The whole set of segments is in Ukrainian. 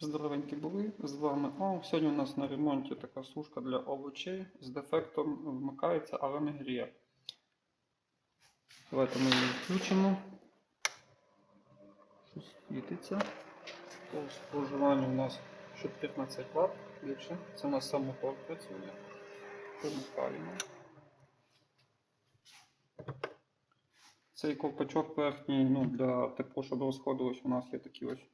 Здоровенькі були з вами. О, сьогодні у нас на ремонті така сушка для овочей з дефектом вмикається, але не гріє. Давайте ми її включимо. Щось світиться. По споживанню у нас 14 Вт більше. Це у нас сам працює. Вимикаємо. Цей ковпачок верхній ну, для тепло, щоб розходилось, у нас є такі ось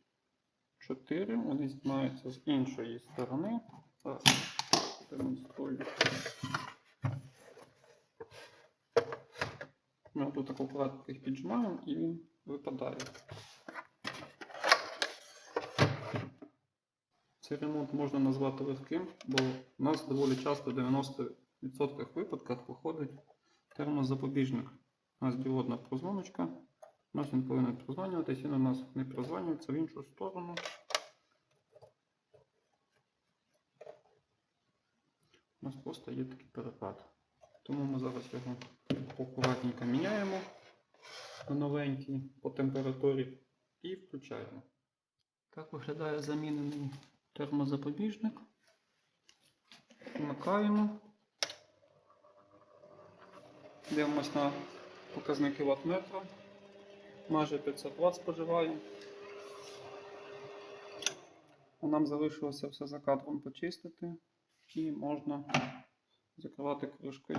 4. Вони знімаються з іншої сторони. Демонструю. Ми тут так акуратно їх піджимаємо і він випадає. Цей ремонт можна назвати легким, бо у нас доволі часто в 90% випадках виходить термозапобіжник. У нас діодна прозвоночка. У нас він повинен прозванюватися, він у нас не прозванюється в іншу сторону. У нас просто є такий перепад. Тому ми зараз його акуратненько міняємо на новенький по температурі і включаємо. Так виглядає замінений термозапобіжник. Вмикаємо. Дивимось на показники ваттметра. Майже 500 Вт споживає. А нам залишилося все за кадром почистити і можна закривати кришкою